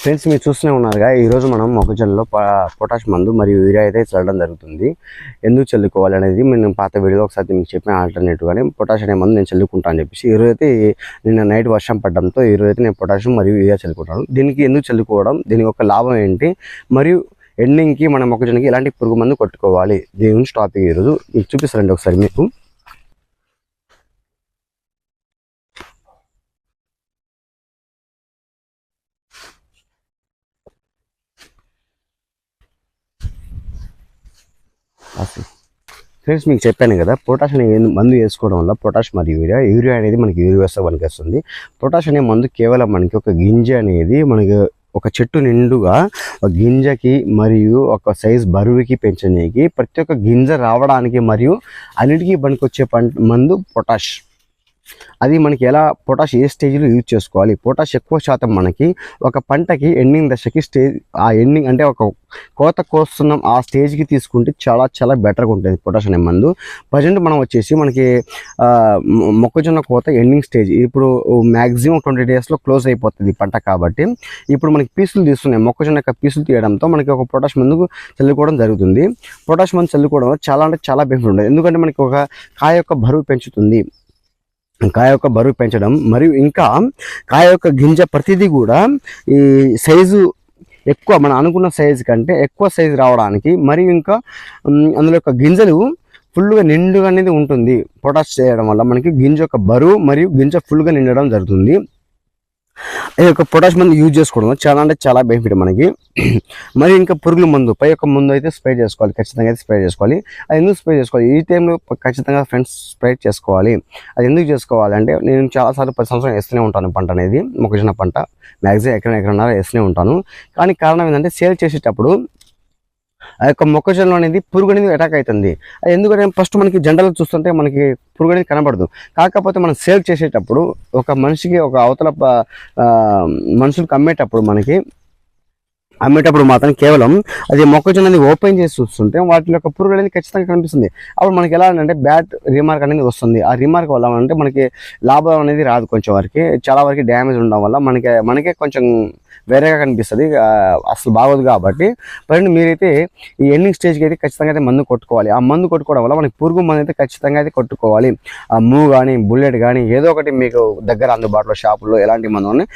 Friends మీరు చూస్తూనే ఉన్నారుగా ఈరోజు మనం మొక్కజొన్నలో పొటాష్ మందు మరియు యూరియా అయితే చల్లడం జరుగుతుంది. ఎందుకు చల్లుకోవాలి అనేది నేను పాత వీడియోలో ఒకసారి మీకు చెప్పిన ఆల్టర్నేటివ్గానే పొటాష్ అనే మందు నేను చల్లుకుంటాను అని చెప్పేసి ఈరోజు అయితే నిన్న నైట్ వర్షం పడడంతో ఈరోజు అయితే నేను పొటాష్ మరియు యూరియా చల్లుకుంటాను దీనికి ఎందుకు చల్లుకోవడం దీని యొక్క లాభం ఏంటి మరియు ఎండింగ్కి మన మొక్కజొన్నకి ఎలాంటి పురుగు మందు కొట్టుకోవాలి దీని గురించి టాపిక్ ఈరోజు మీకు చూపిస్తారండి ఒకసారి మీకు. ఫ్రెండ్స్ మీకు చెప్పాను కదా పొటాష్ అనే మందు వేసుకోవడం వల్ల పొటాష్ మరియు యూరియా యూరియా అనేది మనకి యూరియా పనికొస్తుంది పనికి వస్తుంది పొటాష్ అనే మందు కేవలం మనకి ఒక గింజ అనేది మనకి ఒక చెట్టు నిండుగా ఒక గింజకి మరియు ఒక సైజ్ బరువుకి పెంచడానికి ప్రతి ఒక్క గింజ రావడానికి మరియు అన్నిటికీ పనికొచ్చే పంట మందు పొటాష్ అది మనకి ఎలా పొటాష్ ఏ స్టేజ్లో యూజ్ చేసుకోవాలి? పొటాష్ ఎక్కువ శాతం మనకి ఒక పంటకి ఎండింగ్ దశకి స్టేజ్ ఆ ఎండింగ్ అంటే ఒక కోత కోస్తున్నాం ఆ స్టేజ్కి తీసుకుంటే చాలా చాలా బెటర్గా ఉంటుంది పొటాష్ అనే మందు. ప్రజెంట్ మనం వచ్చేసి మనకి మొక్కజొన్న కోత ఎండింగ్ స్టేజ్ ఇప్పుడు మ్యాక్సిమం ట్వంటీ డేస్లో క్లోజ్ అయిపోతుంది పంట కాబట్టి. ఇప్పుడు మనకి పీసులు తీస్తున్నాయి. మొక్కజొన్న యొక్క పీసులు తీయడంతో మనకి ఒక పొటాష్ మందుకు చల్లుకోవడం జరుగుతుంది. పొటాష్ మందు చల్లుకోవడం చాలా అంటే చాలా బెనిఫిట్ ఉంటుంది. ఎందుకంటే మనకి ఒక కాయ యొక్క బరువు పెంచుతుంది. కాయ యొక్క బరువు పెంచడం మరియు ఇంకా కాయ యొక్క గింజ ప్రతిదీ కూడా ఈ సైజు ఎక్కువ మనం అనుకున్న సైజు కంటే ఎక్కువ సైజు రావడానికి మరియు ఇంకా అందులో యొక్క గింజలు ఫుల్గా నిండుగా అనేది ఉంటుంది. పొటాష్ చేయడం వల్ల మనకి గింజ యొక్క బరువు మరియు గింజ ఫుల్గా నిండడం జరుగుతుంది. ఈ యొక్క పొటాష్ మందు యూజ్ చేసుకోవడం చాలా అంటే చాలా బెనిఫిట్ మనకి. మరి ఇంకా పురుగుల మందు పై యొక్క మందు అయితే స్ప్రే చేసుకోవాలి ఖచ్చితంగా అయితే స్ప్రే చేసుకోవాలి. అది ఎందుకు స్ప్రే చేసుకోవాలి? ఈ టైంలో ఖచ్చితంగా ఫ్రెండ్స్ స్ప్రే చేసుకోవాలి. అది ఎందుకు చేసుకోవాలి అంటే నేను చాలాసార్లు పది సంవత్సరం వేస్తూనే ఉంటాను పంట అనేది మొక్కజొన్న పంట. మ్యాక్సిమం ఎక్కడ ఎక్కడన్నా వేస్తూనే ఉంటాను. కానీ కారణం ఏంటంటే సేల్ చేసేటప్పుడు ఆ యొక్క మొక్కజొన్న అనేది పురుగు అనేది అటాక్ అవుతుంది అది ఎందుకంటే ఫస్ట్ మనకి జెండలో చూస్తుంటే మనకి పురుగు అనేది కనబడదు. కాకపోతే మనం సేల్ చేసేటప్పుడు ఒక మనిషికి ఒక అవతల ప- మనుషులకు అమ్మేటప్పుడు మనకి అమ్మేటప్పుడు మాత్రం కేవలం అది మొక్కజొన్న అనేది ఓపెన్ చేసి చూస్తుంటే వాటి యొక్క పురుగు అనేది ఖచ్చితంగా కనిపిస్తుంది. అప్పుడు మనకి ఎలా అంటే బ్యాడ్ రిమార్క్ అనేది వస్తుంది. ఆ రిమార్క్ వల్ల అంటే మనకి లాభం అనేది రాదు కొంచెం వరకు. చాలా వరకు డ్యామేజ్ ఉండడం వల్ల మనకి మనకే కొంచెం వేరేగా కనిపిస్తుంది. అసలు బాగోదు కాబట్టి. మరి మీరైతే ఈ ఎండింగ్ స్టేజ్కి అయితే ఖచ్చితంగా అయితే మందు కొట్టుకోవాలి. ఆ మందు కొట్టుకోవడం వల్ల మనకి పురుగు మందు అయితే ఖచ్చితంగా అయితే కొట్టుకోవాలి. ఆ మూవ్ కానీ బుల్లెట్ కానీ ఏదో ఒకటి మీకు దగ్గర అందుబాటులో షాపులో ఎలాంటి మందు ఉన్నాయి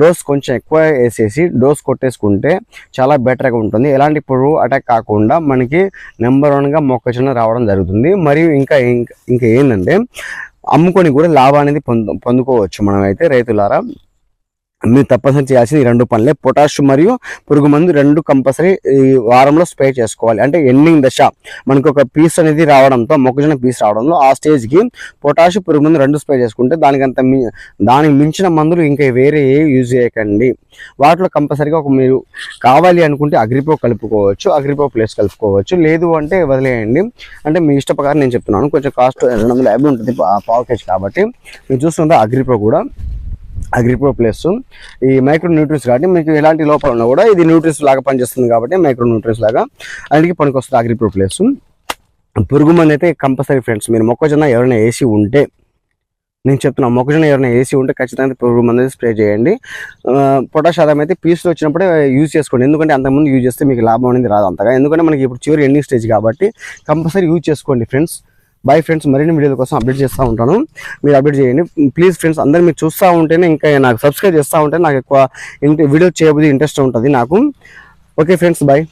డోస్ కొంచెం ఎక్కువ వేసేసి డోస్ కొట్టేసుకుంటే చాలా బెటర్గా ఉంటుంది. ఎలాంటి పురుగు అటాక్ కాకుండా మనకి నెంబర్ వన్గా మొక్కజొన్న రావడం జరుగుతుంది. మరియు ఇంకా ఇంకా ఇంకా ఏంటంటే అమ్ముకొని కూడా లాభం అనేది పొందు పొందుకోవచ్చు మనమైతే రైతులారా. మీరు తప్పనిసరి చేయాల్సిన ఈ రెండు పనులే. పొటాష్ మరియు పురుగు మందు రెండు కంపల్సరీ ఈ వారంలో స్ప్రే చేసుకోవాలి. అంటే ఎండింగ్ దశ మనకు ఒక పీస్ అనేది రావడంతో మొక్కజొన్న పీస్ రావడంలో ఆ స్టేజ్కి పొటాష్ పురుగు మందు రెండు స్ప్రే చేసుకుంటే దానికంత మి దానికి మించిన మందులు ఇంకా వేరే ఏ యూజ్ చేయకండి. వాటిలో కంపల్సరీగా ఒక మీరు కావాలి అనుకుంటే అగ్రిపో కలుపుకోవచ్చు అగ్రిపో ప్లేస్ కలుపుకోవచ్చు. లేదు అంటే వదిలేయండి. అంటే మీ ఇష్ట ప్రకారం నేను చెప్తున్నాను. కొంచెం కాస్ట్ రెండు వందల యాభై ఉంటుంది పా- పావు కేజీ కాబట్టి. మీరు చూస్తుంటే అగ్రిపో కూడా. Agripro plus. ఈ మైక్రో న్యూట్రియన్స్ కాబట్టి మీకు ఎలాంటి లోపాలు ఉన్నా కూడా ఇది న్యూట్రియన్స్ లాగా పనిచేస్తుంది కాబట్టి మైక్రో న్యూట్రియన్స్ లాగా అందుకే పనికొస్తుంది అగ్రిప్రో ప్లస్. పురుగు మంది అయితే కంపల్సరీ ఫ్రెండ్స్ మీరు మొక్కజొన్న ఎవరైనా వేసి ఉంటే నేను చెప్తున్నా మొక్కజొన్న ఎవరైనా వేసి ఉంటే ఖచ్చితంగా పురుగు మంది స్ప్రే చేయండి. ఆ, పొటాష్ ఆదాయం అయితే పీసులు వచ్చినప్పుడే యూజ్ చేసుకోండి. ఎందుకంటే అంతకుముందు యూజ్ చేస్తే మీకు లాభం అనేది రాదు అంతగా. ఎందుకంటే మనకి ఇప్పుడు చివరి ఎండింగ్ స్టేజ్ కాబట్టి కంపల్సరీ యూజ్ చేసుకోండి ఫ్రెండ్స్. బై ఫ్రెండ్స్ మరిన్ని వీడియోల కోసం అప్డేట్ చేస్తూ ఉంటాను. మీరు అప్డేట్ చేయండి. ప్లీజ్ ఫ్రెండ్స్ అందరు మీరు చూస్తూ ఉంటేనే ఇంకా నాకు సబ్స్క్రైబ్ చేస్తూ ఉంటే నాకు ఎక్కువ వీడియో చేయబోది ఇంట్రెస్ట్ ఉంటుంది నాకు. Okay friends bye